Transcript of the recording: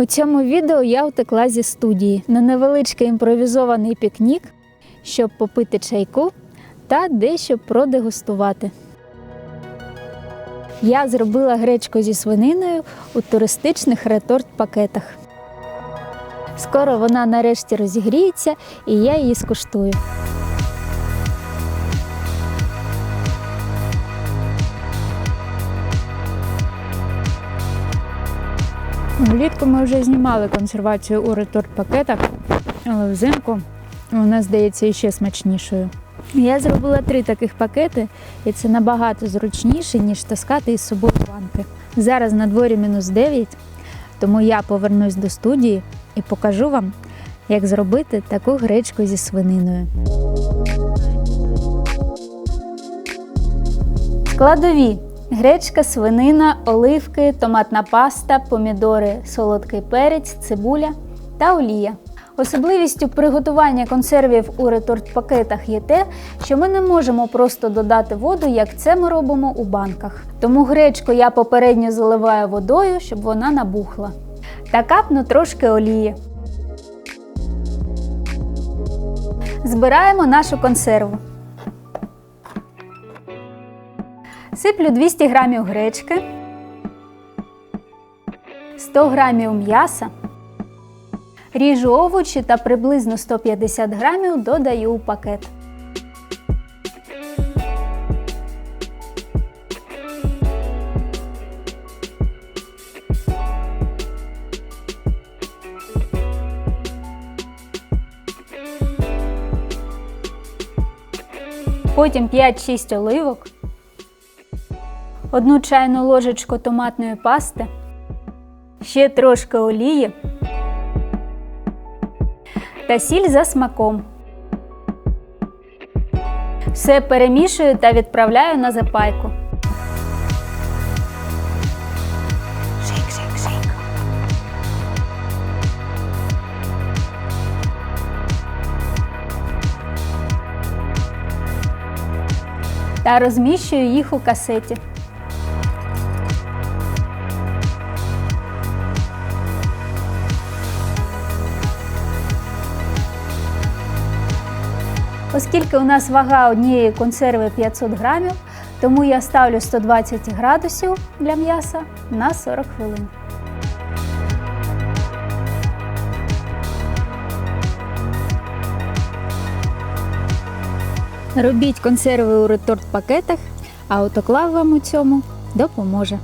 У цьому відео я втекла зі студії на невеличкий імпровізований пікнік, щоб попити чайку та дещо продегустувати. Я зробила гречку зі свининою у туристичних реторт-пакетах. Скоро вона нарешті розігріється і я її скуштую. Влітку ми вже знімали консервацію у реторт-пакетах, але взимку вона здається іще смачнішою. Я зробила три таких пакети, і це набагато зручніше, ніж таскати із собою банки. Зараз на дворі мінус 9, тому я повернусь до студії і покажу вам, як зробити таку гречку зі свининою. Складові: гречка, свинина, оливки, томатна паста, помідори, солодкий перець, цибуля та олія. Особливістю приготування консервів у реторт-пакетах є те, що ми не можемо просто додати воду, як це ми робимо у банках. Тому гречку я попередньо заливаю водою, щоб вона набухла. Та капну трошки олії. Збираємо нашу консерву. Сиплю 200 грамів гречки, 100 грамів м'яса, ріжу овочі та приблизно 150 грамів додаю у пакет. Потім 5-6 оливок, одну чайну ложечку томатної пасти, ще трошки олії та сіль за смаком. Все перемішую та відправляю на запайку. Та розміщую їх у касеті. Оскільки у нас вага однієї консерви 500 грамів, тому я ставлю 120 градусів для м'яса на 40 хвилин. Робіть консерви у реторт-пакетах, а автоклав вам у цьому допоможе.